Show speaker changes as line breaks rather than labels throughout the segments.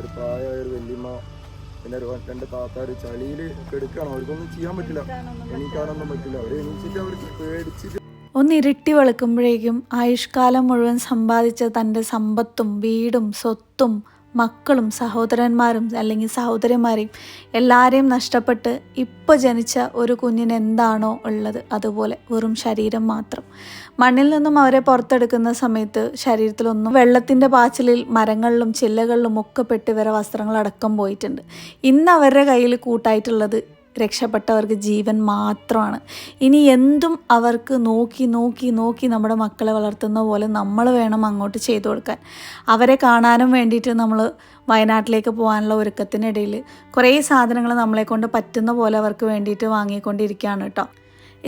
ഒരു ഒരു വല്യമ്മ പിന്നെ ഒരു രണ്ട് താത്താർ ചളിയിൽ കെടുക്കണം. അവർക്കൊന്നും ചെയ്യാൻ പറ്റില്ല. എണീക്കാനൊന്നും പറ്റില്ല. അവർ എണീച്ചിട്ട് അവർക്ക് പേടിച്ചിട്ട്
ഒന്ന് ഇരുട്ടി വെളുക്കുമ്പോഴേക്കും ആയുഷ്കാലം മുഴുവൻ സമ്പാദിച്ച തന്റെ സമ്പത്തും വീടും സ്വത്തും മക്കളും സഹോദരന്മാരും അല്ലെങ്കിൽ സഹോദരിമാരെയും എല്ലാവരെയും നഷ്ടപ്പെട്ട് ഇപ്പോൾ ജനിച്ച ഒരു കുഞ്ഞിന് എന്താണോ ഉള്ളത്? അതുപോലെ വെറും ശരീരം മാത്രം. മണ്ണിൽ നിന്നും അവരെ പുറത്തെടുക്കുന്ന സമയത്ത് ശരീരത്തിലൊന്നും വെള്ളത്തിന്റെ പാച്ചിലിൽ മരങ്ങളിലും ചില്ലകളിലും ഒക്കെ പെട്ട് ഇവരെ വസ്ത്രങ്ങളടക്കം പോയിട്ടുണ്ട്. ഇന്ന് അവരുടെ കയ്യിൽ കൂട്ടായിട്ടുള്ളത് രക്ഷപ്പെട്ടവർക്ക് ജീവൻ മാത്രമാണ്. ഇനി എന്തും അവർക്ക് നോക്കി നോക്കി നോക്കി നമ്മുടെ മക്കളെ വളർത്തുന്ന പോലെ നമ്മൾ വേണം അങ്ങോട്ട് ചെയ്തു കൊടുക്കാൻ. അവരെ കാണാനും വേണ്ടിയിട്ട് നമ്മൾ വയനാട്ടിലേക്ക് പോകാനുള്ള ഒരുക്കത്തിനിടയിൽ കുറേ സാധനങ്ങൾ നമ്മളെ കൊണ്ട് പറ്റുന്ന പോലെ അവർക്ക് വേണ്ടിയിട്ട് വാങ്ങിക്കൊണ്ടിരിക്കുകയാണ് കേട്ടോ.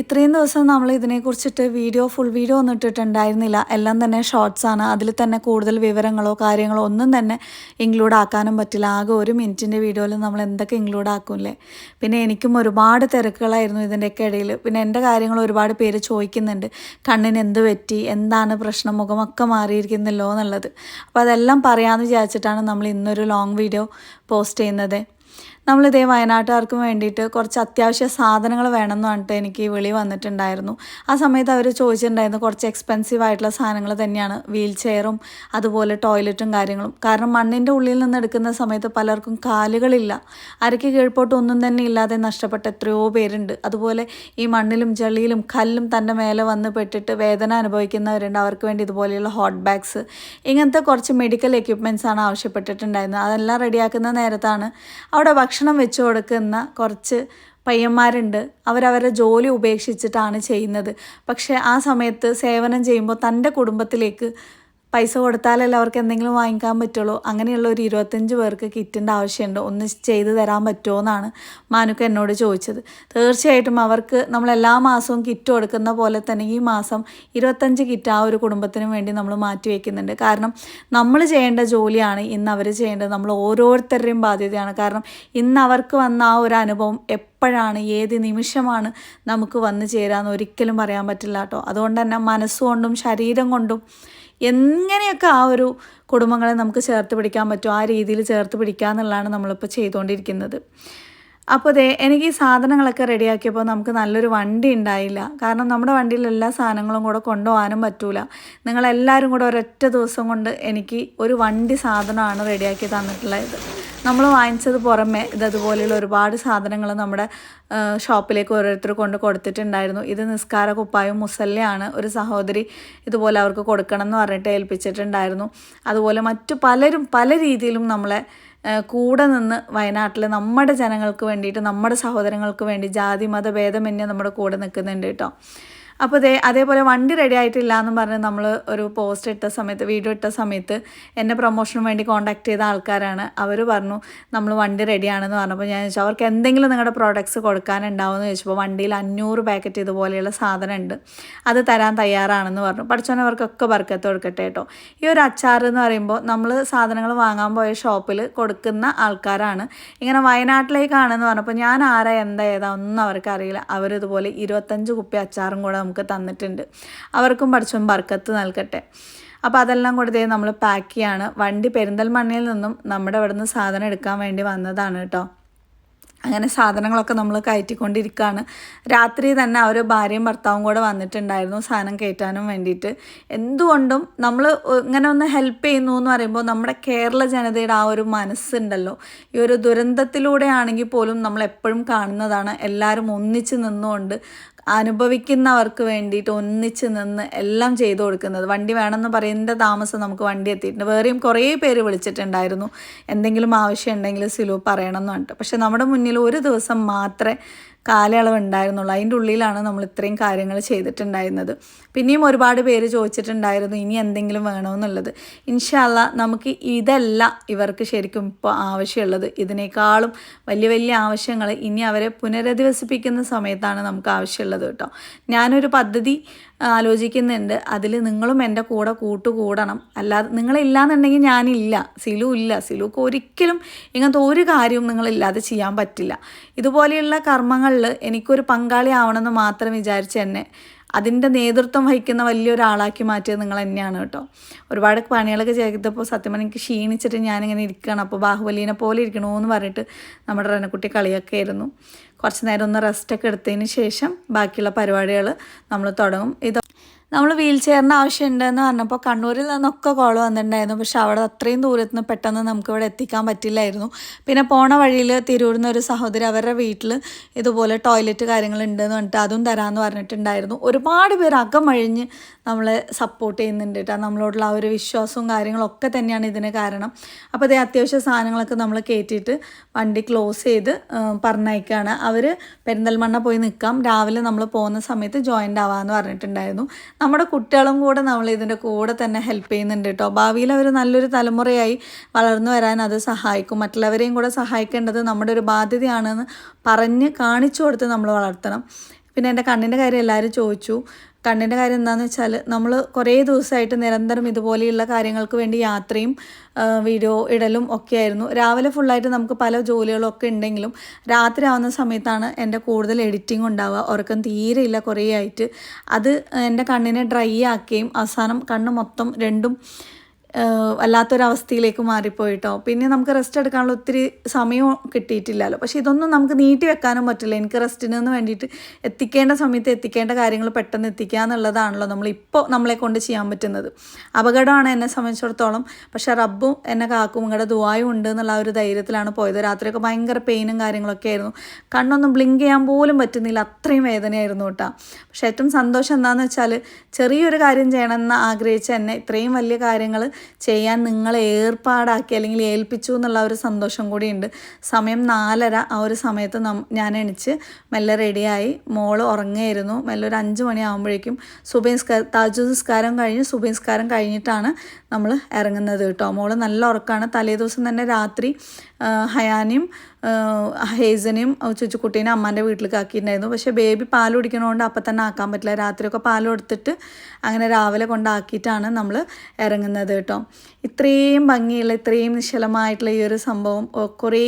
ഇത്രയും ദിവസം നമ്മൾ ഇതിനെക്കുറിച്ചിട്ട് വീഡിയോ ഫുൾ വീഡിയോ ഒന്നും ഇട്ടിട്ടുണ്ടായിരുന്നില്ല. എല്ലാം തന്നെ ഷോർട്സ് ആണ്. അതിൽ തന്നെ കൂടുതൽ വിവരങ്ങളോ കാര്യങ്ങളോ ഒന്നും തന്നെ ഇൻക്ലൂഡ് ആക്കാനും പറ്റില്ല. ആകെ ഒരു മിനിറ്റിന്റെ വീഡിയോയിൽ നമ്മൾ എന്തൊക്കെ ഇൻക്ലൂഡ് ആക്കൂല്ലേ? പിന്നെ എനിക്കും ഒരുപാട് തിരക്കുകളായിരുന്നു ഇതിന്റെയൊക്കെ ഇടയിൽ. പിന്നെ എന്റെ കാര്യങ്ങൾ ഒരുപാട് പേര് ചോദിക്കുന്നുണ്ട്. കണ്ണിന് എന്ത് പറ്റി? എന്താണ് പ്രശ്നം? മുഖമൊക്കെ മാറിയിരിക്കുന്നല്ലോ എന്നുള്ളത്. അപ്പോൾ അതെല്ലാം പറയാമെന്ന് വിചാരിച്ചിട്ടാണ് നമ്മൾ ഇന്നൊരു ലോങ് വീഡിയോ പോസ്റ്റ് ചെയ്യുന്നത്. നമ്മളിതേ വയനാട്ടുകാർക്ക് വേണ്ടിയിട്ട് കുറച്ച് അത്യാവശ്യ സാധനങ്ങൾ വേണമെന്ന് പറഞ്ഞിട്ട് എനിക്ക് വിളി വന്നിട്ടുണ്ടായിരുന്നു. ആ സമയത്ത് അവർ ചോദിച്ചിട്ടുണ്ടായിരുന്നു കുറച്ച് എക്സ്പെൻസീവ് ആയിട്ടുള്ള സാധനങ്ങൾ തന്നെയാണ്. വീൽ ചെയറും അതുപോലെ ടോയ്ലറ്റും കാര്യങ്ങളും. കാരണം മണ്ണിന്റെ ഉള്ളിൽ നിന്ന് എടുക്കുന്ന സമയത്ത് പലർക്കും കാലുകളില്ല. അരയ്ക്ക് കീഴ്പോട്ട് ഒന്നും തന്നെ ഇല്ലാതെ നഷ്ടപ്പെട്ട എത്രയോ പേരുണ്ട്. അതുപോലെ ഈ മണ്ണിലും ചെളിയിലും കല്ലും തന്റെ മേലെ വന്ന് പെട്ടിട്ട് വേദന അനുഭവിക്കുന്നവരുണ്ട്. അവർക്ക് വേണ്ടി ഇതുപോലെയുള്ള ഹോട്ട് ബാഗ്സ് ഇങ്ങനത്തെ കുറച്ച് മെഡിക്കൽ എക്യുപ്മെന്റ്സ് ആണ് ആവശ്യപ്പെട്ടിട്ടുണ്ടായിരുന്നത്. അതെല്ലാം റെഡിയാക്കുന്ന നേരത്താണ് അവിടെ ഭക്ഷണം വെച്ച് കൊടുക്കുന്ന കുറച്ച് പയ്യന്മാരുണ്ട്. അവരവരുടെ ജോലി ഉപേക്ഷിച്ചിട്ടാണ് ചെയ്യുന്നത്. പക്ഷേ ആ സമയത്ത് സേവനം ചെയ്യുമ്പോൾ തന്റെ കുടുംബത്തിലേക്ക് പൈസ കൊടുത്താലല്ലേ അവർക്ക് എന്തെങ്കിലും വാങ്ങിക്കാൻ പറ്റുള്ളൂ? അങ്ങനെയുള്ള ഒരു ഇരുപത്തഞ്ച് പേർക്ക് കിറ്റിന്റെ ആവശ്യമുണ്ട്. ഒന്ന് ചെയ്ത് തരാൻ പറ്റുമോ എന്നാണ് മാനുക്ക എന്നോട് ചോദിച്ചത്. തീർച്ചയായിട്ടും അവർക്ക് നമ്മൾ എല്ലാ മാസവും കിറ്റ് കൊടുക്കുന്ന പോലെ തന്നെ ഈ മാസം ഇരുപത്തഞ്ച് കിറ്റ് ആ ഒരു കുടുംബത്തിനും വേണ്ടി നമ്മൾ മാറ്റി വയ്ക്കുന്നുണ്ട് കാരണം നമ്മൾ ചെയ്യേണ്ട ജോലിയാണ് ഇന്ന് അവർ ചെയ്യേണ്ടത്. നമ്മൾ ഓരോരുത്തരുടെയും ബാധ്യതയാണ്. കാരണം ഇന്ന് അവർക്ക് വന്ന ആ ഒരു അനുഭവം എപ്പോഴാണ് ഏത് നിമിഷമാണ് നമുക്ക് വന്നു ചേരാമെന്ന് ഒരിക്കലും പറയാൻ പറ്റില്ല കേട്ടോ. അതുകൊണ്ട് തന്നെ മനസ്സുകൊണ്ടും ശരീരം കൊണ്ടും എങ്ങനെയൊക്കെ ആ ഒരു കുടുംബങ്ങളെ നമുക്ക് ചേർത്ത് പിടിക്കാൻ പറ്റുമോ ആ രീതിയിൽ ചേർത്ത് പിടിക്കുക എന്നുള്ളതാണ് നമ്മളിപ്പോൾ ചെയ്തുകൊണ്ടിരിക്കുന്നത് അപ്പോൾ അതെ എനിക്ക് ഈ സാധനങ്ങളൊക്കെ റെഡിയാക്കിയപ്പോൾ നമുക്ക് നല്ലൊരു വണ്ടി ഉണ്ടായില്ല. കാരണം നമ്മുടെ വണ്ടിയിൽ എല്ലാ സാധനങ്ങളും കൂടെ കൊണ്ടുപോകാനും പറ്റൂല. നിങ്ങളെല്ലാവരും കൂടെ ഒരൊറ്റ ദിവസം കൊണ്ട് എനിക്ക് ഒരു വണ്ടി സാധനമാണ് റെഡിയാക്കി തന്നിട്ടുള്ളത്. നമ്മൾ വാങ്ങിച്ചത് പുറമെ ഇത് അതുപോലെയുള്ള ഒരുപാട് സാധനങ്ങൾ നമ്മുടെ ഷോപ്പിലേക്ക് ഓരോരുത്തർ കൊണ്ട് കൊടുത്തിട്ടുണ്ടായിരുന്നു. ഇത് നിസ്കാര കുപ്പായും മുസല്ലയാണ്. ഒരു സഹോദരി ഇതുപോലെ അവർക്ക് കൊടുക്കണം എന്ന് പറഞ്ഞിട്ട് ഏൽപ്പിച്ചിട്ടുണ്ടായിരുന്നു. അതുപോലെ മറ്റു പലരും പല രീതിയിലും നമ്മളെ കൂടെ നിന്ന് വയനാട്ടിൽ നമ്മുടെ ജനങ്ങൾക്ക് വേണ്ടിയിട്ട് നമ്മുടെ സഹോദരങ്ങൾക്ക് വേണ്ടി ജാതി മത ഭേദമന്യേ നമ്മുടെ കൂടെ നിൽക്കുന്നുണ്ട് കേട്ടോ. അപ്പോൾ ദേ അതേപോലെ വണ്ടി റെഡി ആയിട്ടില്ല എന്ന് പറഞ്ഞ് നമ്മൾ ഒരു പോസ്റ്റ് ഇട്ട സമയത്ത് വീഡിയോ ഇട്ട സമയത്ത് എന്നെ പ്രൊമോഷന് വേണ്ടി കോൺടാക്ട് ചെയ്ത ആൾക്കാരാണ്. അവർ പറഞ്ഞു നമ്മൾ വണ്ടി റെഡിയാണെന്ന് പറഞ്ഞപ്പോൾ ഞാൻ ചോദിച്ചു അവർക്ക് എന്തെങ്കിലും നിങ്ങളുടെ പ്രോഡക്റ്റ്സ് കൊടുക്കാനുണ്ടാവുമെന്ന് ചോദിച്ചപ്പോൾ വണ്ടിയിൽ അഞ്ഞൂറ് പാക്കറ്റ് ഇതുപോലെയുള്ള സാധനം ഉണ്ട് അത് തരാൻ തയ്യാറാണെന്ന് പറഞ്ഞു. പഠിച്ചവനവർക്കൊക്കെ വർക്കത്ത് കൊടുക്കട്ടെ കേട്ടോ ഈ ഒരു അച്ചാർ എന്ന് പറയുമ്പോൾ നമ്മൾ സാധനങ്ങൾ വാങ്ങാൻ പോയ ഷോപ്പിൽ കൊടുക്കുന്ന ആൾക്കാരാണ്. ഇങ്ങനെ വയനാട്ടിലേക്കാണെന്ന് പറഞ്ഞപ്പോൾ ഞാൻ ആരാ എന്താ ഏതാ ഒന്നും അവർക്കറിയില്ല അവരിതുപോലെ ഇരുപത്തഞ്ച് കുപ്പി അച്ചാറും കൂടെ നമുക്ക് തന്നിട്ടുണ്ട്. അവർക്കും പഠിച്ചും ബർക്കത്ത് നൽകട്ടെ. അപ്പോൾ അതെല്ലാം കൊടുത്തേ നമ്മൾ പാക്ക് ചെയ്യാണ്. വണ്ടി പെരിന്തൽമണ്ണയിൽ നിന്നും നമ്മുടെ ഇവിടെ നിന്ന് സാധനം എടുക്കാൻ വേണ്ടി വന്നതാണ് കേട്ടോ. അങ്ങനെ സാധനങ്ങളൊക്കെ നമ്മൾ കയറ്റിക്കൊണ്ടിരിക്കുകയാണ് രാത്രി തന്നെ അവർ ഭാര്യയും ഭർത്താവും കൂടെ വന്നിട്ടുണ്ടായിരുന്നു സാധനം കയറ്റാനും വേണ്ടിയിട്ട്. എന്തുകൊണ്ടും നമ്മൾ ഇങ്ങനെ ഒന്ന് ഹെൽപ്പ് ചെയ്യുന്നു എന്ന് പറയുമ്പോൾ നമ്മുടെ കേരള ജനതയുടെ ആ ഒരു മനസ്സുണ്ടല്ലോ. ഈ ഒരു ദുരന്തത്തിലൂടെ ആണെങ്കിൽ പോലും നമ്മൾ എപ്പോഴും കാണുന്നതാണ്. എല്ലാവരും ഒന്നിച്ച് നിന്നുകൊണ്ട് അനുഭവിക്കുന്നവർക്ക് വേണ്ടിയിട്ട് ഒന്നിച്ച് നിന്ന് എല്ലാം ചെയ്തു കൊടുക്കുന്നത്. വണ്ടി വേണമെന്ന് പറയുന്ന താമസം നമുക്ക് വണ്ടി എത്തിയിട്ടുണ്ട്. വേറെയും കുറേ പേര് വിളിച്ചിട്ടുണ്ടായിരുന്നു. എന്തെങ്കിലും ആവശ്യം ഉണ്ടെങ്കിൽ സിലു പറയണം എന്ന് പറഞ്ഞിട്ട്. പക്ഷെ നമ്മുടെ മുന്നിൽ ഒരു ദിവസം മാത്രമേ കാലയളവ് ഉണ്ടായിരുന്നുള്ളൂ അതിന്റെ ഉള്ളിലാണ് നമ്മൾ ഇത്രയും കാര്യങ്ങൾ ചെയ്തിട്ടുണ്ടായിരുന്നത്. പിന്നെയും ഒരുപാട് പേര് ചോദിച്ചിട്ടുണ്ടായിരുന്നു ഇനി എന്തെങ്കിലും വേണമെന്നുള്ളത്. ഇൻഷാല്ല നമുക്ക് ഇതല്ല ഇവർക്ക് ശരിക്കും ഇപ്പോൾ ആവശ്യമുള്ളത്. ഇതിനേക്കാളും വലിയ വലിയ ആവശ്യങ്ങൾ ഇനി അവരെ പുനരധിവസിപ്പിക്കുന്ന സമയത്താണ് നമുക്ക് ആവശ്യമുള്ളത് കേട്ടോ. ഞാനൊരു പദ്ധതി ആലോചിക്കുന്നുണ്ട്. അതിൽ നിങ്ങളും എന്റെ കൂടെ കൂട്ടുകൂടണം. അല്ലാതെ നിങ്ങളില്ലാന്നുണ്ടെങ്കിൽ ഞാനില്ല. സിലു ഇല്ല. സിലുക്ക് ഒരിക്കലും ഇങ്ങനത്തെ ഒരു കാര്യവും നിങ്ങളില്ലാതെ ചെയ്യാൻ പറ്റില്ല. ഇതുപോലെയുള്ള കർമ്മങ്ങളിൽ എനിക്കൊരു പങ്കാളി ആവണമെന്ന് മാത്രം വിചാരിച്ച് എന്നെ അതിന്റെ നേതൃത്വം വഹിക്കുന്ന വലിയൊരാളാക്കി മാറ്റിയത് നിങ്ങൾ തന്നെയാണ് കേട്ടോ. ഒരുപാട് പണികളൊക്കെ ചെയ്തപ്പോൾ സത്യം എനിക്ക് ക്ഷീണിച്ചിട്ട് ഞാനിങ്ങനെ ഇരിക്കണം അപ്പോൾ ബാഹുബലീനെ പോലെ ഇരിക്കണമെന്ന് പറഞ്ഞിട്ട് നമ്മുടെ റനക്കുട്ടി കളിയൊക്കെ ആയിരുന്നു. കുറച്ച് നേരം ഒന്ന് റെസ്റ്റൊക്കെ എടുത്തതിന് ശേഷം ബാക്കിയുള്ള പരിപാടികൾ നമ്മൾ തുടങ്ങും. ഇത് നമ്മൾ വീൽ ചെയറിന് ആവശ്യമുണ്ടെന്ന് പറഞ്ഞപ്പോൾ കണ്ണൂരിൽ നിന്നൊക്കെ കോൾ വന്നിട്ടുണ്ടായിരുന്നു. പക്ഷെ അവിടെ അത്രയും ദൂരത്ത് നിന്ന് പെട്ടെന്ന് നമുക്ക് ഇവിടെ എത്തിക്കാൻ പറ്റില്ലായിരുന്നു. പിന്നെ പോണ വഴിയിൽ തിരൂരിൽ ഒരു സഹോദരി അവരുടെ വീട്ടിൽ ഇതുപോലെ ടോയ്ലറ്റ് കാര്യങ്ങളുണ്ടെന്ന് പറഞ്ഞിട്ട് അതും തരാമെന്ന് പറഞ്ഞിട്ടുണ്ടായിരുന്നു. ഒരുപാട് പേര് അകമഴിഞ്ഞ് നമ്മളെ സപ്പോർട്ട് ചെയ്യുന്നുണ്ട് കേട്ടോ. നമ്മളോടുള്ള ആ ഒരു വിശ്വാസവും കാര്യങ്ങളൊക്കെ തന്നെയാണ് ഇതിന് കാരണം. അപ്പോൾ അതേ അത്യാവശ്യ സാധനങ്ങളൊക്കെ നമ്മൾ കയറ്റിയിട്ട് വണ്ടി ക്ലോസ് ചെയ്ത് പറഞ്ഞയക്കുകയാണ് അവർ പെരിന്തൽമണ്ണ പോയി നിൽക്കാം രാവിലെ നമ്മൾ പോകുന്ന സമയത്ത് ജോയിന്റ് ആവാമെന്ന് പറഞ്ഞിട്ടുണ്ടായിരുന്നു. നമ്മുടെ കുട്ടികളും കൂടെ നമ്മൾ ഇതിന്റെ കൂടെ തന്നെ ഹെൽപ്പ് ചെയ്യുന്നുണ്ട് കേട്ടോ. ഭാവിയിൽ അവർ നല്ലൊരു തലമുറയായി വളർന്നു വരാൻ അത് സഹായിക്കും. മറ്റുള്ളവരെയും കൂടെ സഹായിക്കേണ്ടത് നമ്മുടെ ഒരു ബാധ്യതയാണെന്ന് പറഞ്ഞ് കാണിച്ചു കൊടുത്ത് നമ്മൾ വളർത്തണം. പിന്നെ എന്റെ കണ്ണിന്റെ കാര്യം എല്ലാവരും ചോദിച്ചു. കണ്ണിന്റെ കാര്യം എന്താണെന്ന് വെച്ചാൽ നമ്മൾ കുറേ ദിവസമായിട്ട് നിരന്തരം ഇതുപോലെയുള്ള കാര്യങ്ങൾക്ക് വേണ്ടി യാത്രയും വീഡിയോ ഇടലും ഒക്കെ ആയിരുന്നു. രാവിലെ ഫുള്ളായിട്ട് നമുക്ക് പല ജോലികളൊക്കെ ഉണ്ടെങ്കിലും രാത്രി ആവുന്ന സമയത്താണ് എന്റെ കൂടുതൽ എഡിറ്റിംഗ് ഉണ്ടാവുക. ഉറക്കം തീരെ ഇല്ല കുറേ ആയിട്ട് അത് എന്റെ കണ്ണിനെ ഡ്രൈ ആക്കുകയും അവസാനം കണ്ണ് മൊത്തം രണ്ടും വല്ലാത്തൊരവസ്ഥയിലേക്ക് മാറിപ്പോയിട്ടോ. പിന്നെ നമുക്ക് റെസ്റ്റ് എടുക്കാനുള്ള ഒത്തിരി സമയവും കിട്ടിയിട്ടില്ലല്ലോ. പക്ഷെ ഇതൊന്നും നമുക്ക് നീട്ടി വെക്കാനും പറ്റില്ല. എനിക്ക് റെസ്റ്റിന് വേണ്ടിയിട്ട് എത്തിക്കേണ്ട സമയത്ത് എത്തിക്കേണ്ട കാര്യങ്ങൾ പെട്ടെന്ന് എത്തിക്കുക എന്നുള്ളതാണല്ലോ നമ്മൾ ഇപ്പോൾ നമ്മളെ കൊണ്ട് ചെയ്യാൻ പറ്റുന്നത്. അപകടമാണ് എന്നെ സംബന്ധിച്ചിടത്തോളം. പക്ഷെ റബ്ബും എന്നെ കാക്കും ഇങ്ങടെ ദുവായും ഉണ്ട് എന്നുള്ള ഒരു ധൈര്യത്തിലാണ് പോയത്. രാത്രിയൊക്കെ ഭയങ്കര പെയിനും കാര്യങ്ങളൊക്കെ ആയിരുന്നു. കണ്ണൊന്നും ബ്ലിങ്ക് ചെയ്യാൻ പോലും പറ്റുന്നില്ല. അത്രയും വേദനയായിരുന്നു കേട്ടോ. പക്ഷേ ഏറ്റവും സന്തോഷം എന്താണെന്ന് വെച്ചാൽ ചെറിയൊരു കാര്യം ചെയ്യണമെന്ന് ആഗ്രഹിച്ച എന്നെ ഇത്രയും വലിയ കാര്യങ്ങൾ ചെയ്യാൻ നിങ്ങളെ ഏർപ്പാടാക്കി അല്ലെങ്കിൽ ഏൽപ്പിച്ചു എന്നുള്ള ഒരു സന്തോഷം കൂടിയുണ്ട്. സമയം നാലര ആ ഒരു സമയത്ത് ഞാൻ എണിച്ച് മെല്ലെ റെഡിയായി. മോൾ ഉറങ്ങായിരുന്നു മെല്ലെ ഒരു അഞ്ച് മണിയാകുമ്പോഴേക്കും സുബൈസ്കാരം താജു നിസ്കാരം കഴിഞ്ഞ് സുബൈസ്കാരം കഴിഞ്ഞിട്ടാണ് നമ്മൾ ഇറങ്ങുന്നത് കേട്ടോ. മോൾ നല്ല ഉറക്കമാണ് തലേ ദിവസം തന്നെ രാത്രി ഹയാനെയും ഹേസനെയും ചുച്ചുക്കുട്ടീനെ അമ്മാന്റെ വീട്ടിലേക്ക് ആക്കിയിട്ടുണ്ടായിരുന്നു. പക്ഷേ ബേബി പാൽ കുടിക്കണോണ്ട് അപ്പം തന്നെ ആക്കാൻ പറ്റില്ല. രാത്രിയൊക്കെ പാൽ കൊടുത്തിട്ട് അങ്ങനെ രാവിലെ കൊണ്ടാക്കിയിട്ടാണ് നമ്മൾ ഇറങ്ങുന്നത് കേട്ടോ. ഇത്രയും ഭംഗിയുള്ള ഇത്രയും നിശ്ചലമായിട്ടുള്ള ഈ ഒരു സംഭവം കുറേ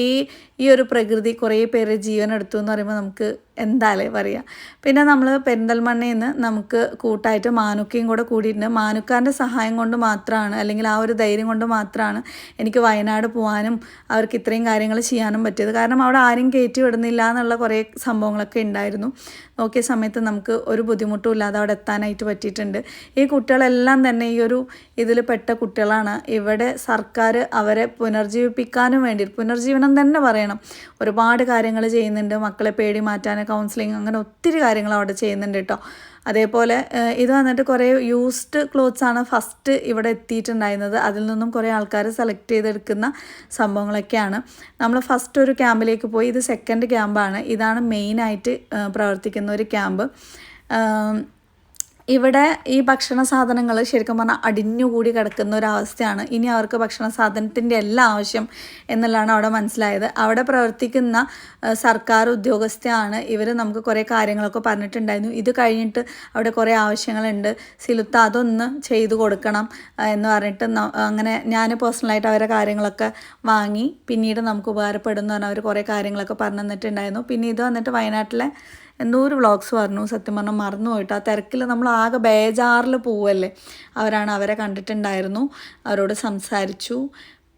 ഈ ഒരു പ്രകൃതി കുറേ പേര് ജീവൻ എടുത്തു എന്ന് പറയുമ്പോൾ നമുക്ക് എന്തായാലേ പറയുക പിന്നെ നമ്മൾ പെരിന്തൽമണ്ണയിൽ നിന്ന് നമുക്ക് കൂട്ടായിട്ട് മാനുക്കയും കൂടെ കൂടിയിട്ടുണ്ട്. മാനുക്കാരന്റെ സഹായം കൊണ്ട് മാത്രമാണ് അല്ലെങ്കിൽ ആ ഒരു ധൈര്യം കൊണ്ട് മാത്രമാണ് എനിക്ക് വയനാട് പോകാനും അവർക്ക് ഇത്രയും കാര്യങ്ങൾ ചെയ്യാനും പറ്റിയത്. കാരണം അവിടെ ആരും കയറ്റി വിടുന്നില്ല എന്നുള്ള കുറേ സംഭവങ്ങളൊക്കെ ഉണ്ടായിരുന്നു. നോക്കിയ സമയത്ത് നമുക്ക് ഒരു ബുദ്ധിമുട്ടും ഇല്ലാതെ അവിടെ എത്താനായിട്ട് പറ്റിയിട്ടുണ്ട്. ഈ കുട്ടികളെല്ലാം തന്നെ ഈ ഒരു ഇതിൽ പെട്ട കുട്ടികളാണ്. ഇവിടെ സർക്കാർ അവരെ പുനർജീവിപ്പിക്കാനും വേണ്ടി പുനർജീവനം തന്നെ പറയണം. ഒരുപാട് കാര്യങ്ങൾ ചെയ്യുന്നുണ്ട്. മക്കളെ പേടി മാറ്റാൻ കൗൺസിലിംഗ് അങ്ങനെ ഒത്തിരി കാര്യങ്ങൾ അവിടെ ചെയ്യുന്നുണ്ട് കേട്ടോ. അതേപോലെ ഇത് വന്നിട്ട് കുറേ യൂസ്ഡ് ക്ലോത്ത്സ് ആണ് ഫസ്റ്റ് ഇവിടെ എത്തിയിട്ടുണ്ടായിരുന്നത്. അതിൽ നിന്നും കുറേ ആൾക്കാർ സെലക്ട് ചെയ്തെടുക്കുന്ന സംഭവങ്ങളൊക്കെയാണ്. നമ്മൾ ഫസ്റ്റ് ഒരു ക്യാമ്പിലേക്ക് പോയി. ഇത് സെക്കൻഡ് ക്യാമ്പാണ്. ഇതാണ് മെയിനായിട്ട് പ്രവർത്തിക്കുന്ന ഒരു ക്യാമ്പ്. ഇവിടെ ഈ ഭക്ഷണ സാധനങ്ങൾ ശരിക്കും പറഞ്ഞാൽ അടിഞ്ഞുകൂടി കിടക്കുന്ന ഒരു അവസ്ഥയാണ് ഇനി അവർക്ക് ഭക്ഷണ സാധനത്തിന്റെ എല്ലാ ആവശ്യം എന്നുള്ളതാണ് അവിടെ മനസ്സിലായത്. അവിടെ പ്രവർത്തിക്കുന്ന സർക്കാർ ഉദ്യോഗസ്ഥയാണ് ഇവർ നമുക്ക് കുറേ കാര്യങ്ങളൊക്കെ പറഞ്ഞിട്ടുണ്ടായിരുന്നു. ഇത് കഴിഞ്ഞിട്ട് അവിടെ കുറേ ആവശ്യങ്ങളുണ്ട്. സിലുത്ത അതൊന്ന് ചെയ്തു കൊടുക്കണം എന്ന് പറഞ്ഞിട്ട് അങ്ങനെ ഞാൻ പേഴ്സണലായിട്ട് അവരെ കാര്യങ്ങളൊക്കെ വാങ്ങി. പിന്നീട് നമുക്ക് ഉപകാരപ്പെടുന്നു പറഞ്ഞാൽ അവർ കുറേ കാര്യങ്ങളൊക്കെ പറഞ്ഞു തന്നിട്ടുണ്ടായിരുന്നു. പിന്നെ ഇത് വന്നിട്ട് വയനാട്ടിലെ എന്തോ ഒരു വ്ളോഗ്സ് പറഞ്ഞു സത്യം പറഞ്ഞാൽ മറന്നു പോയിട്ട്. ആ തിരക്കിൽ നമ്മൾ ആകെ ബേജാറിൽ പോവല്ലേ? അവരാണ് അവരെ കണ്ടിട്ടുണ്ടായിരുന്നു അവരോട് സംസാരിച്ചു.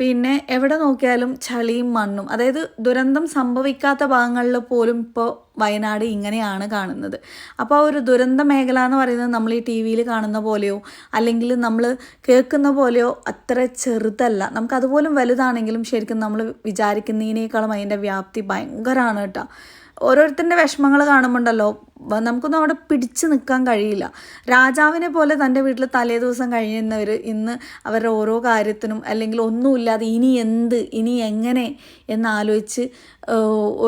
പിന്നെ എവിടെ നോക്കിയാലും ചളിയും മണ്ണും അതായത് ദുരന്തം സംഭവിക്കാത്ത ഭാഗങ്ങളിൽ പോലും ഇപ്പോൾ വയനാട് ഇങ്ങനെയാണ് കാണുന്നത്. അപ്പോൾ ഒരു ദുരന്ത മേഖല എന്ന് പറയുന്നത് നമ്മൾ ഈ ടി വിയിൽ കാണുന്ന പോലെയോ അല്ലെങ്കിൽ നമ്മൾ കേൾക്കുന്ന പോലെയോ അത്ര ചെറുതല്ല. നമുക്കതുപോലും വലുതാണെങ്കിലും ശരിക്കും നമ്മൾ വിചാരിക്കുന്നതിനേക്കാളും അതിന്റെ വ്യാപ്തി ഭയങ്കരമാണ് കേട്ടോ. ഓരോരുത്തരുടെ വിഷമങ്ങൾ കാണുമ്പോണ്ടല്ലോ. നമുക്കൊന്നും അവിടെ പിടിച്ചു നിൽക്കാൻ കഴിയില്ല. രാജാവിനെ പോലെ തന്റെ വീട്ടിൽ തലേ ദിവസം കഴിയുന്നവർ ഇന്ന് അവരുടെ ഓരോ കാര്യത്തിനും അല്ലെങ്കിൽ ഒന്നുമില്ലാതെ ഇനി എന്ത് ഇനി എങ്ങനെ എന്നാലോചിച്ച്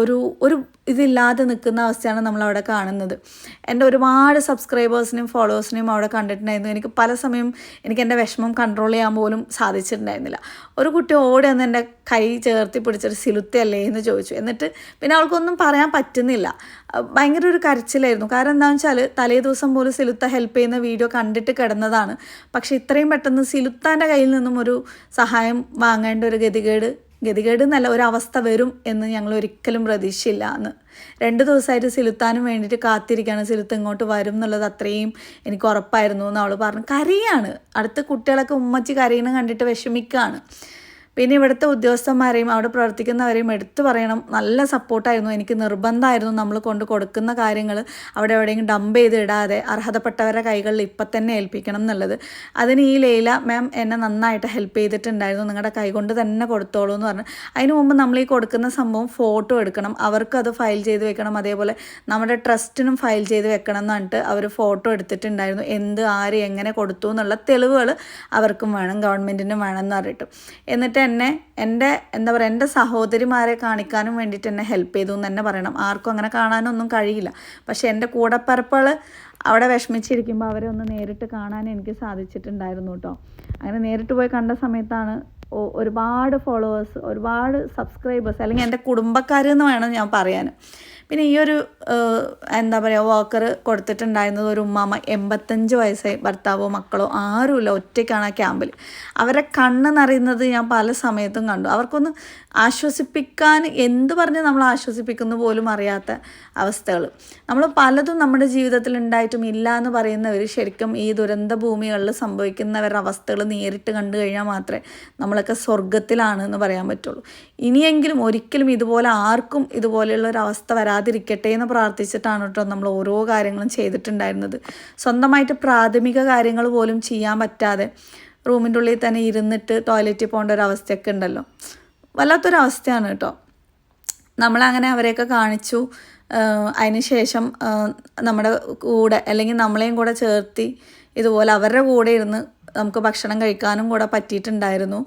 ഒരു ഒരു ഇതില്ലാതെ നിൽക്കുന്ന അവസ്ഥയാണ് നമ്മളവിടെ കാണുന്നത്. എന്റെ ഒരുപാട് സബ്സ്ക്രൈബേഴ്സിനെയും ഫോളോവേഴ്സിനെയും അവിടെ കണ്ടിട്ടുണ്ടായിരുന്നു. എനിക്ക് പല സമയം എനിക്ക് എന്റെ വിഷമം കൺട്രോൾ ചെയ്യാൻ പോലും സാധിച്ചിട്ടുണ്ടായിരുന്നില്ല. ഒരു കുട്ടി ഓടി വന്ന് എന്റെ കൈ ചേർത്തി പിടിച്ചിട്ട് സിലുത്തല്ലേ എന്ന് ചോദിച്ചു. എന്നിട്ട് പിന്നെ അവൾക്കൊന്നും പറയാൻ പറ്റുന്നില്ല. ഭയങ്കര ഒരു കരച്ചിലായിരുന്നു. കാരണം എന്താണെന്ന് വെച്ചാൽ തലേ ദിവസം പോലും സിലുത്ത ഹെൽപ്പ് ചെയ്യുന്ന വീഡിയോ കണ്ടിട്ട് കിടന്നതാണ്. പക്ഷെ ഇത്രയും പെട്ടെന്ന് സിലുത്താന്റെ കയ്യിൽ നിന്നും ഒരു സഹായം വാങ്ങേണ്ട ഒരു ഗതികേട് ഗതികേട് എന്നല്ല ഒരവസ്ഥ വരും എന്ന് ഞങ്ങൾ ഒരിക്കലും പ്രതീക്ഷയില്ല എന്ന് രണ്ട് ദിവസമായിട്ട് സിലുത്താനും വേണ്ടിയിട്ട് കാത്തിരിക്കുകയാണ്. സിലുത്ത് ഇങ്ങോട്ട് വരും എന്നുള്ളത് അത്രയും എനിക്ക് ഉറപ്പായിരുന്നു എന്ന് അവൾ പറഞ്ഞു. കരയാണ്. അടുത്ത കുട്ടികളൊക്കെ ഉമ്മച്ചി കരയണം കണ്ടിട്ട് വിഷമിക്കുകയാണ്. പിന്നെ ഇവിടുത്തെ ഉദ്യോഗസ്ഥന്മാരെയും അവിടെ പ്രവർത്തിക്കുന്നവരെയും എടുത്തു പറയണം. നല്ല സപ്പോർട്ടായിരുന്നു. എനിക്ക് നിർബന്ധമായിരുന്നു നമ്മൾ കൊണ്ട് കൊടുക്കുന്ന കാര്യങ്ങൾ അവിടെ എവിടെയെങ്കിലും ഡംപ് ചെയ്ത് ഇടാതെ അർഹതപ്പെട്ടവരുടെ കൈകളിൽ ഇപ്പം തന്നെ ഏൽപ്പിക്കണം എന്നുള്ളത്. അതിന് ഈ ലൈല മാം എന്നെ നന്നായിട്ട് ഹെൽപ്പ് ചെയ്തിട്ടുണ്ടായിരുന്നു. നിങ്ങളുടെ കൈ കൊണ്ട് തന്നെ കൊടുത്തോളൂ എന്ന് പറഞ്ഞു. അതിന് മുമ്പ് നമ്മൾ ഈ കൊടുക്കുന്ന സംഭവം ഫോട്ടോ എടുക്കണം. അവർക്കത് ഫയൽ ചെയ്ത് വെക്കണം. അതേപോലെ നമ്മുടെ ട്രസ്റ്റിനും ഫയൽ ചെയ്ത് വെക്കണം എന്ന് പറഞ്ഞിട്ട് അവർ ഫോട്ടോ എടുത്തിട്ടുണ്ടായിരുന്നു. എന്ത് ആര് എങ്ങനെ കൊടുത്തു എന്നുള്ള തെളിവുകൾ അവർക്കും വേണം. ഗവൺമെന്റിനും വേണം എന്ന് പറഞ്ഞിട്ട്. എന്നിട്ട് എന്നെ എന്റെ എന്താ പറയുക എന്റെ സഹോദരിമാരെ കാണിക്കാനും വേണ്ടിയിട്ട് എന്നെ ഹെൽപ്പ് ചെയ്തു എന്ന് തന്നെ പറയണം. ആർക്കും അങ്ങനെ കാണാനൊന്നും കഴിയില്ല. പക്ഷേ എന്റെ കൂടപ്പറപ്പുകൾ അവിടെ വിഷമിച്ചിരിക്കുമ്പോൾ അവരെ ഒന്ന് നേരിട്ട് കാണാൻ എനിക്ക് സാധിച്ചിട്ടുണ്ടായിരുന്നു കേട്ടോ. അങ്ങനെ നേരിട്ട് പോയി കണ്ട സമയത്താണ് ഒരുപാട് ഫോളോവേഴ്സ് ഒരുപാട് സബ്സ്ക്രൈബേഴ്സ് അല്ലെങ്കിൽ എന്റെ കുടുംബക്കാർ എന്ന് വേണം ഞാൻ പറയാൻ. പിന്നെ ഈ ഒരു എന്താ പറയുക വാക്കർ കൊടുത്തിട്ടുണ്ടായിരുന്നത് ഒരു ഉമ്മാമ എൺപത്തഞ്ച് വയസ്സായി ഭർത്താവോ മക്കളോ ആരുമില്ല ഒറ്റയ്ക്കാണ് ആ ക്യാമ്പിൽ അവരെ കണ്ണ് നിറയുന്നത് ഞാൻ പല സമയത്തും കണ്ടു. അവർക്കൊന്ന് ആശ്വസിപ്പിക്കാൻ എന്ത് പറഞ്ഞ് നമ്മൾ ആശ്വസിപ്പിക്കുന്നു പോലും അറിയാത്ത അവസ്ഥകൾ നമ്മൾ പലതും നമ്മുടെ ജീവിതത്തിൽ ഉണ്ടായിട്ടും ഇല്ല എന്ന് പറയുന്നവർ ശരിക്കും ഈ ദുരന്ത ഭൂമികളിൽ സംഭവിക്കുന്നവരുടെ അവസ്ഥകൾ നേരിട്ട് കണ്ടു കഴിഞ്ഞാൽ മാത്രമേ നമ്മളൊക്കെ സ്വർഗത്തിലാണ് എന്ന് പറയാൻ പറ്റുള്ളൂ. ഇനിയെങ്കിലും ഒരിക്കലും ഇതുപോലെ ആർക്കും ഇതുപോലെയുള്ള ഒരു അവസ്ഥ വരാതിരിക്കട്ടെ എന്ന് പ്രാർത്ഥിച്ചിട്ടാണ് കേട്ടോ നമ്മൾ ഓരോ കാര്യങ്ങളും ചെയ്തിട്ടുണ്ടായിരുന്നത്. സ്വന്തമായിട്ട് പ്രാഥമിക കാര്യങ്ങൾ പോലും ചെയ്യാൻ പറ്റാതെ റൂമിന്റെ ഉള്ളിൽ തന്നെ ഇരുന്നിട്ട് ടോയ്ലറ്റിൽ പോകേണ്ട ഒരു അവസ്ഥയൊക്കെ ഉണ്ടല്ലോ. വല്ലാത്തൊരവസ്ഥയാണ് കേട്ടോ. നമ്മളങ്ങനെ അവരെയൊക്കെ കാണിച്ചു. ശേഷം നമ്മുടെ കൂടെ അല്ലെങ്കിൽ നമ്മളെയും കൂടെ ചേർത്തി ഇതുപോലെ അവരുടെ കൂടെ ഇരുന്ന് നമുക്ക് ഭക്ഷണം കഴിക്കാനും കൂടെ പറ്റിയിട്ടുണ്ടായിരുന്നു.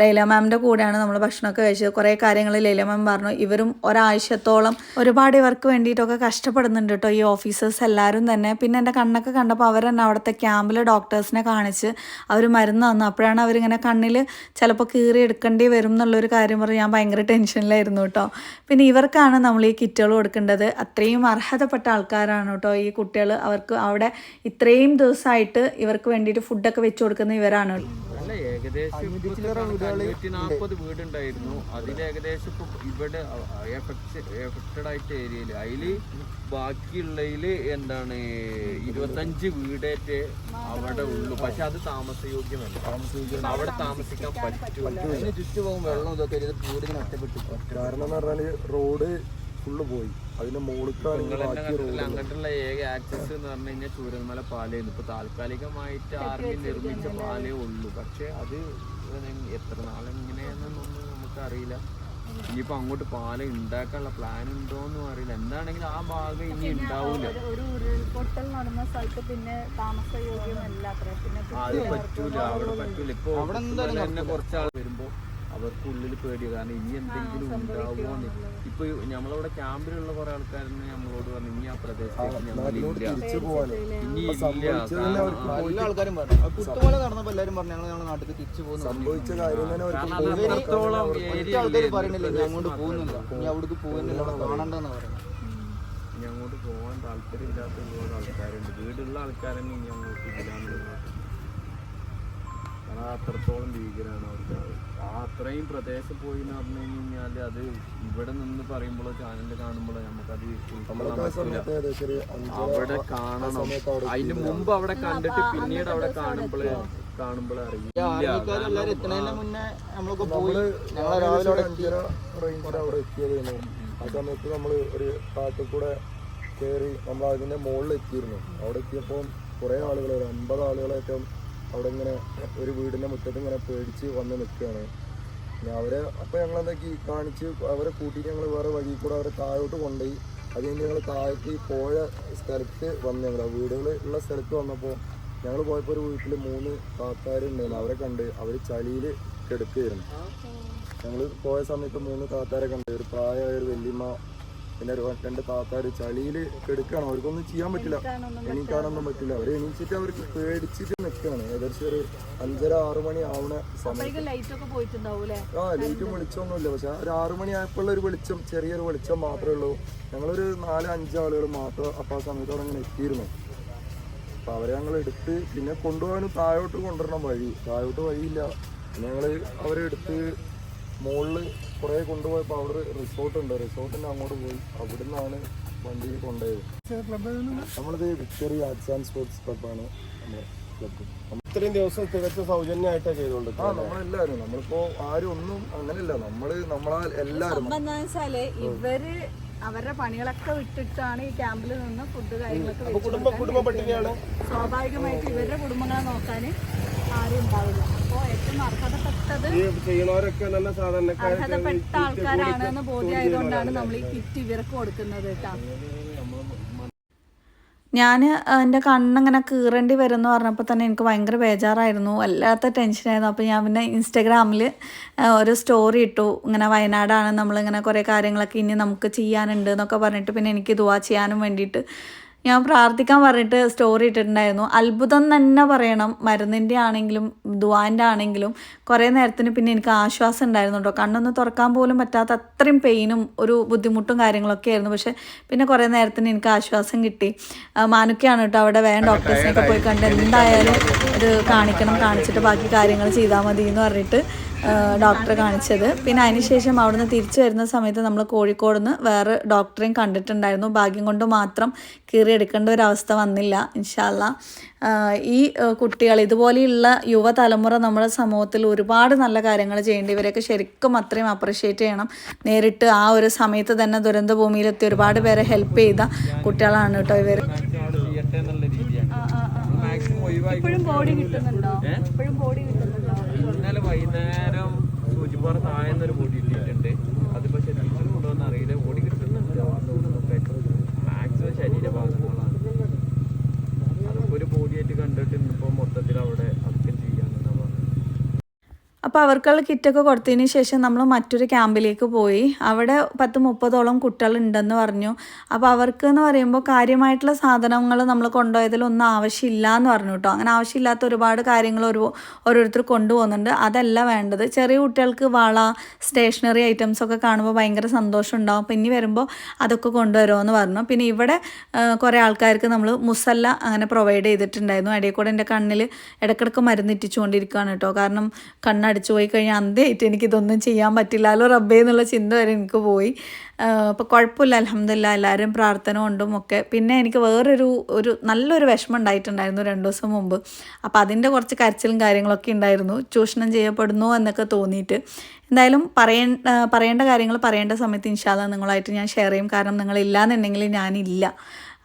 ലൈല മാമിന്റെ കൂടെയാണ് നമ്മൾ ഭക്ഷണമൊക്കെ കഴിച്ചത്. കുറേ കാര്യങ്ങൾ ലൈല മാം പറഞ്ഞു. ഇവരും ഒരാഴ്ചത്തോളം ഒരുപാട് ഇവർക്ക് വേണ്ടിയിട്ടൊക്കെ കഷ്ടപ്പെടുന്നുണ്ട് കേട്ടോ ഈ ഓഫീസേഴ്സ് എല്ലാവരും തന്നെ. പിന്നെ എന്റെ കണ്ണൊക്കെ കണ്ടപ്പോൾ അവർ തന്നെ അവിടുത്തെ ക്യാമ്പിലെ ഡോക്ടേഴ്സിനെ കാണിച്ച് അവർ മരുന്ന് തന്നു. അപ്പോഴാണ് അവരിങ്ങനെ കണ്ണിൽ ചിലപ്പോൾ കീറി എടുക്കേണ്ടി വരും എന്നുള്ളൊരു കാര്യം പറഞ്ഞ് ഞാൻ ഭയങ്കര ടെൻഷനിലായിരുന്നു കേട്ടോ. പിന്നെ ഇവർക്കാണ് നമ്മൾ ഈ കിറ്റുകൾ കൊടുക്കേണ്ടത്. അത്രയും അർഹതപ്പെട്ട ആൾക്കാരാണ് കേട്ടോ ഈ കുട്ടികൾ അവർക്ക് അവിടെ ഇത്രയും ദിവസമായിട്ട് ഇവർക്ക് വേണ്ടിയിട്ട് ഫുഡൊക്കെ വെച്ച് കൊടുക്കുന്ന ഇവരാണ്.
അല്ല ഏകദേശം അഞ്ഞൂറ്റി നാൽപ്പത് വീടുണ്ടായിരുന്നു. അതിൽ ഏകദേശം ഇപ്പൊ ഇവിടെ എഫക്റ്റഡ് ആയിട്ട് ഏരിയയിൽ. അതിൽ ബാക്കിയുള്ളതിൽ എന്താണ് ഇരുപത്തഞ്ച് വീടേറ്റ് അവിടെ ഉള്ളു. പക്ഷെ അത് താമസയോഗ്യമല്ല. അവിടെ താമസിക്കാൻ പറ്റും
ചുറ്റുപോകും വെള്ളം ഇതൊക്കെ വീടിന് ഒറ്റപ്പെട്ടു
കാരണം എന്ന് പറഞ്ഞാൽ റോഡ് ഫുള്ള് പോയി. അതിന്റെ
അങ്ങോട്ടുള്ള ഏക ആക്സസ് എന്ന് പറഞ്ഞു കഴിഞ്ഞാൽ ചൂരന്മല പാലയാണ് ഇപ്പൊ താൽക്കാലികമായിട്ട് ആർമി നിർമ്മിച്ച പാലേ ഉള്ളൂ. പക്ഷെ അത് എത്ര നാളെങ്ങനെയാണെന്നൊന്നും നമുക്ക് അറിയില്ല ഇനിയിപ്പോ അങ്ങോട്ട് പാലം ഉണ്ടാക്കാനുള്ള പ്ലാൻ ഉണ്ടോന്നും അറിയില്ല. എന്താണെങ്കിലും ആ ഭാഗം ഇനി ഉണ്ടാവൂല
ഒരു ഉരുൾപൊട്ടൽ നടന്ന സ്ഥലത്ത് പിന്നെ താമസയോഗ്യമല്ല യോഗ്യമല്ല.
അത് പറ്റൂല. അവിടെ പറ്റൂല. ഇപ്പൊ അവിടെ തന്നെ കുറച്ചാൾ വരുമ്പോ അവർക്കുള്ളിൽ പേടിയ. കാരണം ഇനി എന്തെങ്കിലും ഉണ്ടാവുമോ ഇപ്പൊ നമ്മളവിടെ ക്യാമ്പിലുള്ള കുറെ ആൾക്കാരെന്നെ നമ്മളോട് പറഞ്ഞു ഇനി ആ പ്രദേശത്തേക്ക് ഞങ്ങളില്ല
നടന്നപ്പോ എല്ലാരും പറഞ്ഞു ഞങ്ങൾ ഞങ്ങളുടെ നാട്ടിൽ തിരിച്ചു പോകുന്നു.
അവർക്ക്
ആൾക്കാർ പറയണില്ല ഇനി അങ്ങോട്ട് പോകുന്നില്ല. ഇനി അവിടേക്ക് പോകുന്നില്ല അവിടെ കാണണ്ടെന്ന് പറയുന്നത്.
ഇനി അങ്ങോട്ട് പോകാൻ താല്പര്യമില്ലാത്ത ഒരുപാട് ആൾക്കാരുണ്ട്. വീടുള്ള ആൾക്കാരെന്നെ ഇനി അങ്ങോട്ട് ഇല്ലാന്നുള്ളത് കാരണം അത് അത്രത്തോളം ഭീകരമാണ് അവർക്ക്. ആ അത്രയും പ്രദേശം പോയി എന്ന് പറഞ്ഞു കഴിഞ്ഞാൽ അത് ഇവിടെ നിന്ന് പറയുമ്പോഴോ ചാനലിൽ കാണുമ്പോഴോ നമുക്കത് ഉൾക്കൊള്ളാൻ അവിടെ കാണണം. അതിന് മുമ്പ് അവിടെ കണ്ടിട്ട് പിന്നീട് അവിടെ
റേഞ്ചിൽ അവിടെ എത്തിയതായിരുന്നു ആ സമയത്ത് നമ്മൾ ഒരു കാട്ടിൽ കൂടെ കയറി നമ്മൾ അതിന്റെ മുകളിൽ എത്തിയിരുന്നു അവിടെ എത്തിയപ്പോൾ കുറേ ആളുകൾ ഒരു അമ്പത് ആളുകളേറ്റവും അവിടെ ഇങ്ങനെ ഒരു വീടിന്റെ മുറ്റത്ത് ഇങ്ങനെ പേടിച്ച് വന്ന് നിൽക്കുകയാണ് പിന്നെ അവരെ അപ്പോൾ ഞങ്ങൾ എന്താക്കി കാണിച്ച് അവരെ കൂട്ടിയിട്ട് ഞങ്ങൾ വേറെ വഴി കൂടെ അവരെ താഴോട്ട് കൊണ്ടുപോയി. അത് കഴിഞ്ഞ് ഞങ്ങൾ താഴേക്ക് പോയ സ്ഥലത്ത് വന്ന് ഞങ്ങൾ വീടുകൾ ഉള്ള സ്ഥലത്ത് വന്നപ്പോൾ ഞങ്ങൾ പോയപ്പോൾ ഒരു വീട്ടിൽ മൂന്ന് താത്താരുണ്ടായിരുന്നു അവരെ കണ്ട് അവർ ചളിയിൽ കിടക്കുകയായിരുന്നു ഞങ്ങൾ പോയ സമയത്ത് മൂന്ന് താത്താരെ കണ്ട്. ഒരു പ്രായമായ ഒരു വല്യമ്മ പിന്നെ ഒരു രണ്ട് താത്താര് ചളിയിൽ കെടുക്കുകയാണ് അവർക്കൊന്നും ചെയ്യാൻ പറ്റില്ല. എണീക്കാനൊന്നും പറ്റില്ല. അവർ എണീച്ചിട്ട് അവർക്ക് പേടിച്ചിട്ട് നിൽക്കുകയാണ് ഏകദേശം ഒരു അഞ്ചര ആറു മണി ആവണ
പോയിട്ടുണ്ടാവൂലേ
ആ ലൈറ്റ് വെളിച്ചമൊന്നുമില്ല. പക്ഷെ ഒരു ആറു മണി ആയപ്പോഴുള്ള ഒരു വെളിച്ചം ചെറിയൊരു വെളിച്ചം മാത്രമേ ഉള്ളൂ. ഞങ്ങളൊരു നാല് അഞ്ച് ആളുകൾ മാത്രം അപ്പോൾ ആ സമയത്ത് അവിടെ അങ്ങനെ എത്തിയിരുന്നു. അപ്പം അവരെ ഞങ്ങൾ എടുത്ത് പിന്നെ കൊണ്ടുപോകാനും താഴോട്ട് കൊണ്ടുവരണം വഴി. താഴോട്ട് വഴിയില്ല. പിന്നെ ഞങ്ങൾ അവരെ എടുത്ത് മുകളിൽ കുറേ കൊണ്ടുപോയപ്പോൾ അവിടെ റിസോർട്ട് ഉണ്ട്. റിസോർട്ടിന്റെ അങ്ങോട്ട് പോയി. അവിടെ നിന്നാണ് വണ്ടിയിൽ കൊണ്ടുപോയത്. നമ്മളത് വിക്ടറി ആർട്സ് ആൻഡ് സ്പോർട്സ് ക്ലബ്ബാണ് നമ്മുടെ ക്ലബ്ബ്
ഇത്രയും ദിവസം തികച്ച സൗജന്യമായിട്ടാണ് ചെയ്തുകൊണ്ട്
ആ നമ്മളെല്ലാവരും. നമ്മളിപ്പോ ആരും ഒന്നും അങ്ങനെയല്ല. നമ്മൾ നമ്മളാ എല്ലാവരും.
വെച്ചാൽ ഇവർ അവരുടെ പണികളൊക്കെ വിട്ടിട്ടാണ് ഈ ക്യാമ്പിൽ നിന്ന് ഫുഡ് കാര്യങ്ങളൊക്കെ സ്വാഭാവികമായിട്ട് ഇവരുടെ കുടുംബങ്ങളെ നോക്കാൻ ആരും ഉണ്ടാവില്ല അപ്പോൾ ഏറ്റവും അർഹതപ്പെട്ടത്
ഈ ചെയ്യണവരൊക്കെ നല്ല
അർഹതപ്പെട്ട ആൾക്കാരാണ് എന്ന് ബോധ്യമായതുകൊണ്ടാണ് നമ്മൾ ഈ കിറ്റ് ഇവർക്ക് കൊടുക്കുന്നത് കേട്ടോ.
ഞാൻ എന്റെ കണ്ണങ്ങനെ കീറേണ്ടി വരും എന്ന് പറഞ്ഞപ്പോൾ തന്നെ എനിക്ക് ഭയങ്കര ബേജാറായിരുന്നു. വല്ലാത്ത ടെൻഷനായിരുന്നു. അപ്പോൾ ഞാൻ പിന്നെ ഇൻസ്റ്റഗ്രാമിൽ ഒരു സ്റ്റോറി ഇട്ടു. ഇങ്ങനെ വയനാടാണ് നമ്മളിങ്ങനെ കുറേ കാര്യങ്ങളൊക്കെ ഇനി നമുക്ക് ചെയ്യാനുണ്ട് എന്നൊക്കെ പറഞ്ഞിട്ട് പിന്നെ എനിക്ക് ദുവാ ചെയ്യാനും വേണ്ടിയിട്ട് ഞാൻ പ്രാർത്ഥിക്കാൻ പറഞ്ഞിട്ട് സ്റ്റോറി ഇട്ടിട്ടുണ്ടായിരുന്നു. അത്ഭുതം തന്നെ പറയണം. മരുന്നിന്റെ ആണെങ്കിലും ദുവാന്റെ ആണെങ്കിലും. കുറേ നേരത്തിന് പിന്നെ എനിക്ക് ആശ്വാസം ഉണ്ടായിരുന്നു കേട്ടോ. കണ്ണൊന്ന് തുറക്കാൻ പോലും പറ്റാത്ത അത്രയും പെയിനും ഒരു ബുദ്ധിമുട്ടും കാര്യങ്ങളൊക്കെ ആയിരുന്നു. പക്ഷേ പിന്നെ കുറേ നേരത്തിന് എനിക്ക് ആശ്വാസം കിട്ടി. മാനുക്കയാണ് കേട്ടോ അവിടെ വേണം ഡോക്ടേഴ്സിനൊക്കെ പോയി കണ്ട് എന്തായാലും ഇത് കാണിക്കണം കാണിച്ചിട്ട് ബാക്കി കാര്യങ്ങൾ ചെയ്താൽ മതി എന്ന് പറഞ്ഞിട്ട് ഡോക്ടറെ കാണിച്ചത്. പിന്നെ അതിനുശേഷം അവിടുന്ന് തിരിച്ചു വരുന്ന സമയത്ത് നമ്മൾ കോഴിക്കോട് നിന്ന് വേറെ ഡോക്ടറെയും കണ്ടിട്ടുണ്ടായിരുന്നു. ഭാഗ്യം കൊണ്ട് മാത്രം കീറിയെടുക്കേണ്ട ഒരു അവസ്ഥ വന്നില്ല ഇൻഷാല്ല. ഈ കുട്ടികൾ ഇതുപോലെയുള്ള യുവതലമുറ നമ്മുടെ സമൂഹത്തിൽ ഒരുപാട് നല്ല കാര്യങ്ങൾ ചെയ്യേണ്ടി ഇവരെയൊക്കെ ശരിക്കും അത്രയും അപ്രിഷ്യേറ്റ് ചെയ്യണം. നേരിട്ട് ആ ഒരു സമയത്ത് തന്നെ ദുരന്ത ഭൂമിയിലെത്തി ഒരുപാട് പേരെ ഹെൽപ്പ് ചെയ്ത കുട്ടികളാണ് കേട്ടോ ഇവർ
ഇപ്പോഴും ബോഡി കിട്ടുന്നുണ്ടോ? ഇപ്പോഴും ബോഡി
വൈകുന്നേരം സൂചിപ്പാറ താഴെന്നൊരു പൊടി ഇട്ടിട്ടുണ്ട് അത് പക്ഷെ ടീച്ചർ കൊണ്ടുവന്ന് അറിയില്ല. ഓടി കിട്ടുന്നുണ്ട്. മാക്സിമം ശരീരഭാഗങ്ങളാണ്. അതൊക്കെ ഒരു ബോഡിയായിട്ട് കണ്ടിട്ട് ഇന്നിപ്പോ മൊത്തത്തിൽ അവിടെ
അപ്പോൾ അവർക്കുള്ള കിറ്റൊക്കെ കൊടുത്തതിന് ശേഷം നമ്മൾ മറ്റൊരു ക്യാമ്പിലേക്ക് പോയി. അവിടെ പത്ത് മുപ്പതോളം കുട്ടികളുണ്ടെന്ന് പറഞ്ഞു. അപ്പോൾ അവർക്ക് എന്ന് പറയുമ്പോൾ കാര്യമായിട്ടുള്ള സാധനങ്ങൾ നമ്മൾ കൊണ്ടുപോയതിലൊന്നും ആവശ്യമില്ല എന്ന് പറഞ്ഞു കേട്ടോ. അങ്ങനെ ആവശ്യമില്ലാത്ത ഒരുപാട് കാര്യങ്ങൾ ഒരു ഓരോരുത്തർ കൊണ്ടുപോകുന്നുണ്ട്. അതല്ല വേണ്ടത്. ചെറിയ കുട്ടികൾക്ക് വള സ്റ്റേഷനറി ഐറ്റംസ് ഒക്കെ കാണുമ്പോൾ ഭയങ്കര സന്തോഷം ഉണ്ടാവും. അപ്പോൾ ഇനി വരുമ്പോൾ അതൊക്കെ കൊണ്ടുവരുമോ പറഞ്ഞു. പിന്നെ ഇവിടെ കുറേ ആൾക്കാർക്ക് നമ്മൾ മുസല്ല അങ്ങനെ പ്രൊവൈഡ് ചെയ്തിട്ടുണ്ടായിരുന്നു. ഇടയിൽ കൂടെ എന്റെ കണ്ണിൽ ഇടയ്ക്കിടയ്ക്ക് മരുന്നിറ്റിച്ചുകൊണ്ടിരിക്കുകയാണ് കേട്ടോ. കാരണം കണ്ണടിച്ചു പോയി കഴിഞ്ഞാൽ അന്തമായിട്ട് എനിക്കിതൊന്നും ചെയ്യാൻ പറ്റില്ലല്ലോ റബ്ബേ എന്നുള്ള ചിന്ത വരെ എനിക്ക് പോയി. അപ്പോൾ കുഴപ്പമില്ല അലഹമില്ല എല്ലാവരും പ്രാർത്ഥന കൊണ്ടും ഒക്കെ. പിന്നെ എനിക്ക് വേറൊരു ഒരു നല്ലൊരു വിഷമം ഉണ്ടായിട്ടുണ്ടായിരുന്നു രണ്ട് ദിവസം മുമ്പ്. അപ്പോൾ അതിന്റെ കുറച്ച് കരച്ചിലും കാര്യങ്ങളൊക്കെ ഉണ്ടായിരുന്നു. ചൂഷണം ചെയ്യപ്പെടുന്നു എന്നൊക്കെ തോന്നിയിട്ട്. എന്തായാലും പറയേ പറയേണ്ട കാര്യങ്ങൾ പറയേണ്ട സമയത്ത് ഇൻഷാല്ല നിങ്ങളായിട്ട് ഞാൻ ഷെയർ ചെയ്യും. കാരണം നിങ്ങളില്ലാന്നുണ്ടെങ്കിൽ ഞാനില്ല.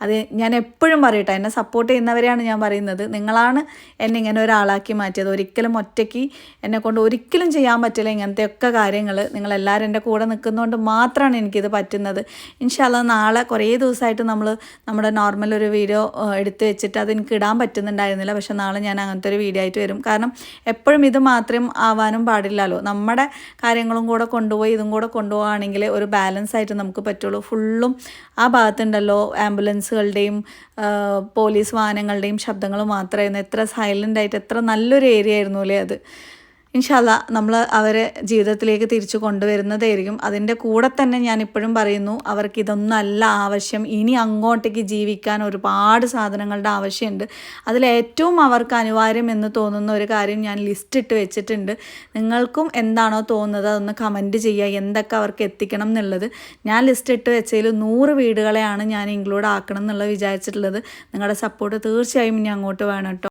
അത് ഞാൻ എപ്പോഴും പറയട്ടെ എന്നെ സപ്പോർട്ട് ചെയ്യുന്നവരെയാണ് ഞാൻ പറയുന്നത്. നിങ്ങളാണ് എന്നെ ഇങ്ങനെ ഒരാളാക്കി മാറ്റിയത്. ഒരിക്കലും ഒറ്റയ്ക്ക് എന്നെ കൊണ്ട് ഒരിക്കലും ചെയ്യാൻ പറ്റില്ല ഇങ്ങനത്തെ ഒക്കെ കാര്യങ്ങൾ നിങ്ങളെല്ലാവരും എന്റെ കൂടെ നിൽക്കുന്നതുകൊണ്ട് മാത്രമാണ് എനിക്കിത് പറ്റുന്നത്. ഇൻഷാല്ല നാളെ കുറേ ദിവസമായിട്ട് നമ്മൾ നമ്മുടെ നോർമൽ ഒരു വീഡിയോ എടുത്തു വെച്ചിട്ട് അത് എനിക്ക് ഇടാൻ പറ്റുന്നുണ്ടായിരുന്നില്ല. പക്ഷെ നാളെ ഞാൻ അങ്ങനത്തെ ഒരു വീഡിയോ ആയിട്ട് വരും. കാരണം എപ്പോഴും ഇത് മാത്രം ആവാനും പാടില്ലല്ലോ. നമ്മുടെ കാര്യങ്ങളും കൂടെ കൊണ്ടുപോയി ഇതും കൂടെ കൊണ്ടുപോവുകയാണെങ്കിൽ ഒരു ബാലൻസ് ആയിട്ട് നമുക്ക് പറ്റുള്ളൂ. ഫുള്ളും ആ ഭാഗത്തുണ്ടല്ലോ ആംബുലൻസുകളുടെയും പോലീസ് വാഹനങ്ങളുടെയും ശബ്ദങ്ങൾ മാത്രമായിരുന്നു. എത്ര സൈലന്റ് ആയിട്ട് എത്ര നല്ലൊരു ഏരിയ ആയിരുന്നു അല്ലേ അത്. ഇൻഷാല്ല നമ്മൾ അവരെ ജീവിതത്തിലേക്ക് തിരിച്ചു കൊണ്ടുവരുന്നതായിരിക്കും. അതിന്റെ കൂടെ തന്നെ ഞാൻ ഇപ്പോഴും പറയുന്നു അവർക്ക് ഇതൊന്നല്ല ആവശ്യം. ഇനി അങ്ങോട്ടേക്ക് ജീവിക്കാൻ ഒരുപാട് സാധനങ്ങളുടെ ആവശ്യമുണ്ട്. അതിലേറ്റവും അവർക്ക് അനിവാര്യം എന്ന് തോന്നുന്ന ഒരു കാര്യം ഞാൻ ലിസ്റ്റ് ഇട്ട് വെച്ചിട്ടുണ്ട്. നിങ്ങൾക്കും എന്താണോ തോന്നുന്നത് അതൊന്ന് കമന്റ് ചെയ്യുക എന്തൊക്കെ അവർക്ക് എത്തിക്കണം എന്നുള്ളത്. ഞാൻ ലിസ്റ്റ് ഇട്ട് വെച്ചതിൽ നൂറ് വീടുകളെയാണ് ഞാൻ ഇൻക്ലൂഡ് ആക്കണം എന്നുള്ളത് വിചാരിച്ചിട്ടുള്ളത്. നിങ്ങളുടെ സപ്പോർട്ട് തീർച്ചയായും ഇനി അങ്ങോട്ട് വേണം കേട്ടോ